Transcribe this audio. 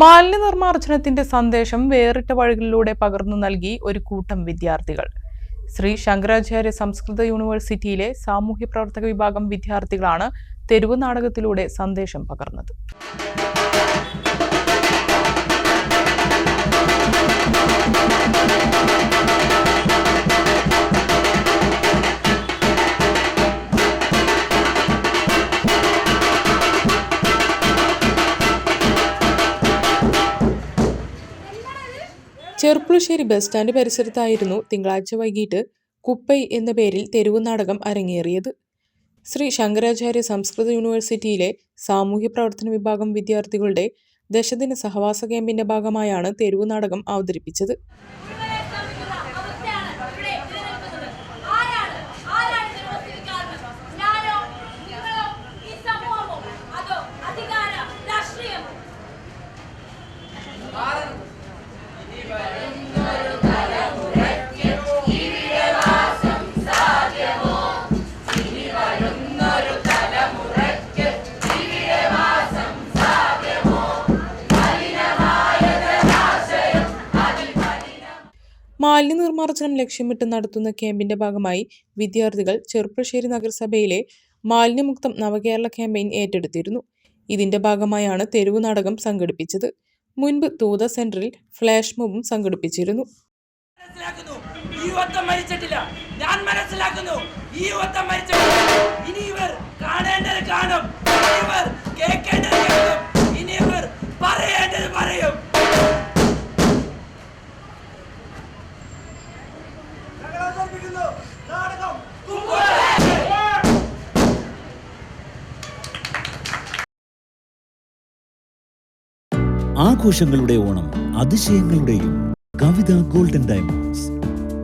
മാലിന്യ നിർമ്മാർജനത്തിന്റെ സന്ദേശം വേറിട്ട വഴികളിലൂടെ പകർന്നു നൽകി ഒരു കൂട്ടം വിദ്യാർത്ഥികൾ. ശ്രീ ശങ്കരാചാര്യ സംസ്കൃത യൂണിവേഴ്സിറ്റിയിലെ സാമൂഹ്യ പ്രവർത്തക വിഭാഗം വിദ്യാർത്ഥികളാണ് തെരുവ് നാടകത്തിലൂടെ സന്ദേശം പകർന്നത്. ചെർപ്പുളശ്ശേരി ബസ് സ്റ്റാൻഡ് പരിസരത്തായിരുന്നു തിങ്കളാഴ്ച വൈകിട്ട് കുപ്പൈ എന്ന പേരിൽ തെരുവ് നാടകം അരങ്ങേറിയത്. ശ്രീ ശങ്കരാചാര്യ സംസ്കൃത യൂണിവേഴ്സിറ്റിയിലെ സാമൂഹ്യ പ്രവർത്തന വിഭാഗം വിദ്യാർത്ഥികളുടെ ദശദിന സഹവാസ ക്യാമ്പിന്റെ ഭാഗമായാണ് തെരുവ് നാടകം അവതരിപ്പിച്ചത്. മാലിന്യ നിർമ്മാർജനം ലക്ഷ്യമിട്ട് നടത്തുന്ന ക്യാമ്പിന്റെ ഭാഗമായി വിദ്യാർത്ഥികൾ ചെറുപ്പശ്ശേരി നഗരസഭയിലെ മാലിന്യമുക്തം നവകേരള ക്യാമ്പയിൻ ഏറ്റെടുത്തിരുന്നു. ഇതിന്റെ ഭാഗമായാണ് തെരുവു നാടകം സംഘടിപ്പിച്ചത്. മുൻപ് തൂത സെന്ററിൽ ഫ്ലാഷ് മോബും സംഘടിപ്പിച്ചിരുന്നു. ഈ മരിച്ചിട്ടില്ല. ഞാൻ മനസ്സിലാക്കുന്നു. ഈ മരിച്ചിട്ടില്ല. ഇനി ഇവർ കാണേണ്ടത് കാണും. ആഘോഷങ്ങളുടെ ഓണം അതിശയങ്ങളുടെയും കവിത ഗോൾഡൻ ഡയമണ്ട്സ്